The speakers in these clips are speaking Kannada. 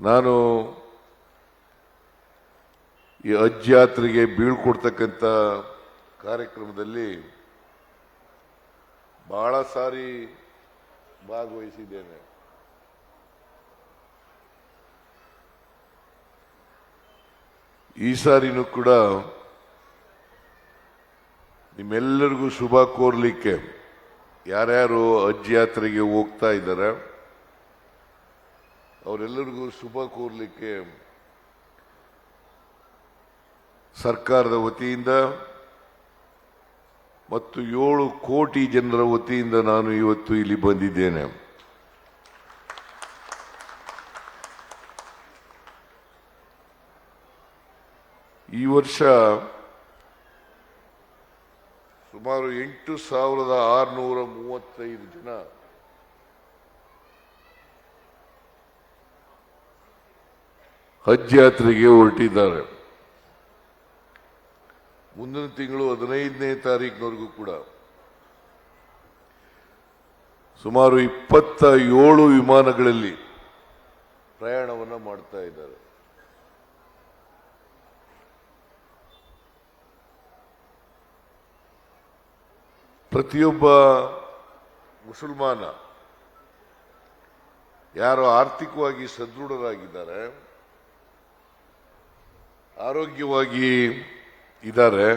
ನಾನು ಈ ಅಜ್ಜಾತ್ರೆಗೆ ಬೀಳ್ಕೊಡ್ತಕ್ಕಂಥ ಕಾರ್ಯಕ್ರಮದಲ್ಲಿ ಬಹಳ ಸಾರಿ ಭಾಗವಹಿಸಿದ್ದೇನೆ. ಈ ಸಾರಿನೂ ಕೂಡ ನಿಮ್ಮೆಲ್ಲರಿಗೂ ಶುಭ ಕೋರ್ಲಿಕ್ಕೆ ಯಾರ್ಯಾರು ಹಜ್ ಯಾತ್ರೆಗೆ ಹೋಗ್ತಾ ಇದ್ದಾರೆ ಅವರೆಲ್ಲರಿಗೂ ಶುಭ ಕೋರ್ಲಿಕ್ಕೆ ಸರ್ಕಾರದ ವತಿಯಿಂದ ಮತ್ತು ಏಳು ಕೋಟಿ ಜನರ ವತಿಯಿಂದ ನಾನು ಇವತ್ತು ಇಲ್ಲಿ ಬಂದಿದ್ದೇನೆ. ಈ ವರ್ಷ ಸುಮಾರು ಎಂಟು ಸಾವಿರದ ಆರುನೂರ ಮೂವತ್ತೈದು ಜನ ಹಜ್ ಯಾತ್ರೆಗೆ ಹೊರಟಿದ್ದಾರೆ. ಮುಂದಿನ ತಿಂಗಳು ಹದಿನೈದನೇ ತಾರೀಕಿನವರೆಗೂ ಕೂಡ ಸುಮಾರು ಇಪ್ಪತ್ತ ಏಳು ವಿಮಾನಗಳಲ್ಲಿ ಪ್ರಯಾಣವನ್ನು ಮಾಡ್ತಾ ಇದ್ದಾರೆ. ಪ್ರತಿಯೊಬ್ಬ ಮುಸಲ್ಮಾನ ಯಾರು ಆರ್ಥಿಕವಾಗಿ ಸದೃಢರಾಗಿದ್ದಾರೆ ಆರೋಗ್ಯವಾಗಿ ಇದ್ದಾರೆ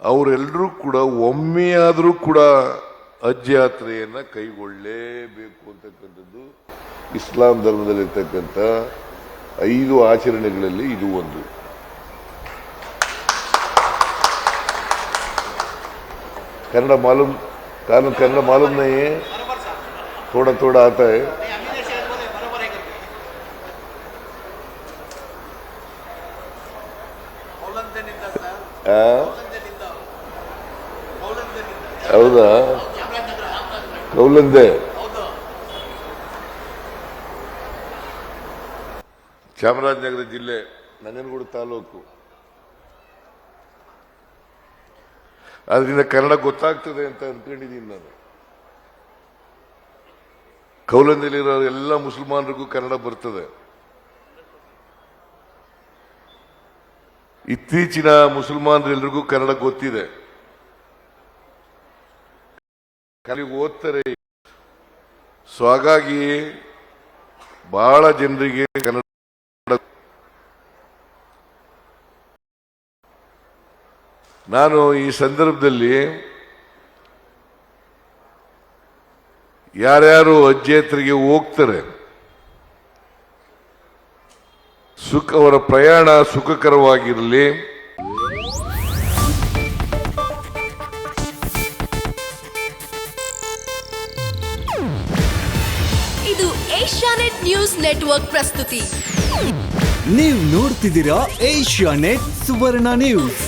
ಅವರೆಲ್ಲರೂ ಕೂಡ ಒಮ್ಮೆಯಾದರೂ ಕೂಡ ಹಜ್ಯಾತ್ರೆಯನ್ನು ಕೈಗೊಳ್ಳಲೇಬೇಕು ಅಂತಕ್ಕಂಥದ್ದು ಇಸ್ಲಾಂ ಧರ್ಮದಲ್ಲಿರ್ತಕ್ಕಂಥ ಐದು ಆಚರಣೆಗಳಲ್ಲಿ ಇದು ಒಂದು. ಕನ್ನಡ ಮಾಲೂಮ್, ಕಾನೂನು, ಕನ್ನಡ ಮಾಲೂಮ್ನೇ ತೋಡ ತೋಡ ಆತ ಹೌದಾ? ಕೌಲಂದೆ ಚಾಮರಾಜನಗರ ಜಿಲ್ಲೆ ನಂಜನಗೂಡು ತಾಲೂಕು. ಅದರಿಂದ ಕನ್ನಡ ಗೊತ್ತಾಗ್ತದೆ ಅಂತ ಅನ್ಕೊಂಡಿದ್ದೀನಿ ನಾನು. ಕೌಲಂದಲ್ಲಿರೋ ಎಲ್ಲ ಮುಸಲ್ಮಾನರಿಗೂ ಕನ್ನಡ ಬರ್ತದೆ. ಇತ್ತೀಚಿನ ಮುಸಲ್ಮಾನರೆಲ್ಲರಿಗೂ ಕನ್ನಡ ಗೊತ್ತಿದೆ. ಕಲಿ ಓದ್ತಾರೆ. ಸೊ ಹಾಗಾಗಿ ಬಹಳ ಜನರಿಗೆ ಕನ್ನಡ ನಾನು ಈ ಸಂದರ್ಭದಲ್ಲಿ ಯಾರ್ಯಾರು ಅಜ್ಜೇತ್ರಿಗೆ ಹೋಗ್ತಾರೆ ಸುಖ ಅವರ ಪ್ರಯಾಣ ಸುಖಕರವಾಗಿರಲಿ. ಇದು ಏಷ್ಯಾನೆಟ್ ನ್ಯೂಸ್ ನೆಟ್ವರ್ಕ್ ಪ್ರಸ್ತುತಿ. ನೀವು ನೋಡ್ತಿದ್ದೀರಾ ಏಷ್ಯಾ ನೆಟ್ ಸುವರ್ಣ ನ್ಯೂಸ್.